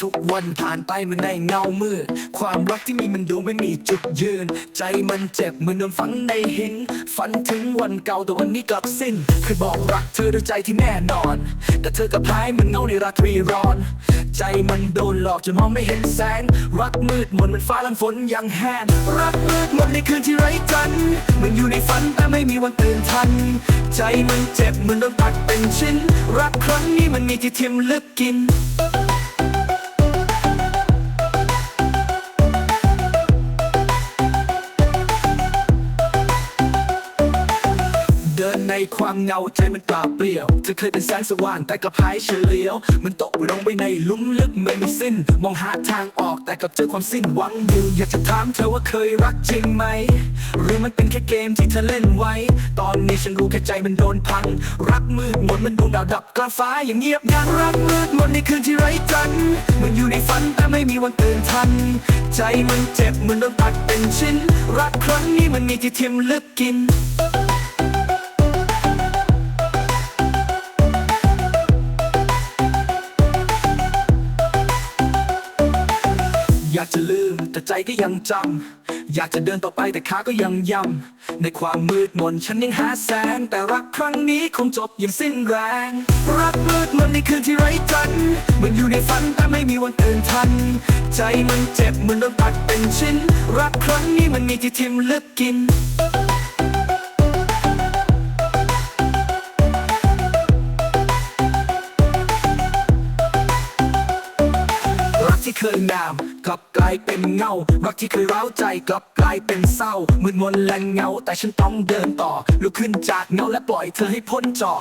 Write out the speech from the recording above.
ทุกวันผ่านไปเหมันในเงามืดความรักที่มีมันดูไม่มีจุดยืน ใจมันเจ็บเหมือนโดนฝังในหิน ฝันถึงวันเก่าแต่วันนี้กลับสิ้นเคยบอกรักเธอด้วยใจที่แน่นอน แต่เธอกับพายมันเงาในราตรีร้อน ใจมันโดนหลอกจนมองไม่เห็นแสง รักมืดมนเหมันฟ้าลังฝนยังแห้งรักมืดมนในคืนที่ไร้จันทร์มันอยู่ในฝันแต่ไม่มีวันตื่นทัน ใจมันเจ็บเหมือนโดนตัดเป็นชิ้น รักครั้งนี้มันมีที่ทิ่มลึกกิน นในความเงาใจมันปล่าเปลี่ยวเธอเคยเป็นแสงสว่างแต่กลับหายเฉลียว มันตกลงไปในลุ่มลึกไม่มีสิ้น มองหาทางออกแต่กลับเจอความสิ้นหวังอยู่อยากจะถามเธอว่าเคยรักจริงไหม หรือมันเป็นแค่เกมที่เธอเล่นไว้ ตอนนี้ฉันรู้แค่ใจมันโดนพัง รักมืดมนมันดวงดาวดับกลางฟ้าอย่างเงียบงันรักมืดมนในคืนที่ไร้จันทร์มันอยู่ในฝันแต่ไม่มีวันตื่นทัน ใจมันเจ็บเหมือนโดนตัดเป็นชิ้น รักครั้งนี้มันมีที่ทิ่มลึกกิน อยากจะลืมแต่ใจก็ยังจำ อยากจะเดินต่อไปแต่ขาก็ยังย่ำ ในความมืดมนฉันยังหาแสง แต่รักครั้งนี้คงจบอย่างสิ้นแรง รักมืดมนในคืนที่ไร้จันทร์มันอยู่ในฝันแต่ไม่มีวันตื่นทัน ใจมันเจ็บเหมือนโดนตัดเป็นชิ้น รักครั้งนี้มันมีที่ทิ่มลึกกิน ที่เคยงาม กลับกลายเป็นเงา รักที่เคยร้าวใจกลับกลายเป็นเศร้ามืดมนและเงา แต่ฉันต้องเดินต่อลุกขึ้นจากเงาและปล่อยเธอให้พ้นจอ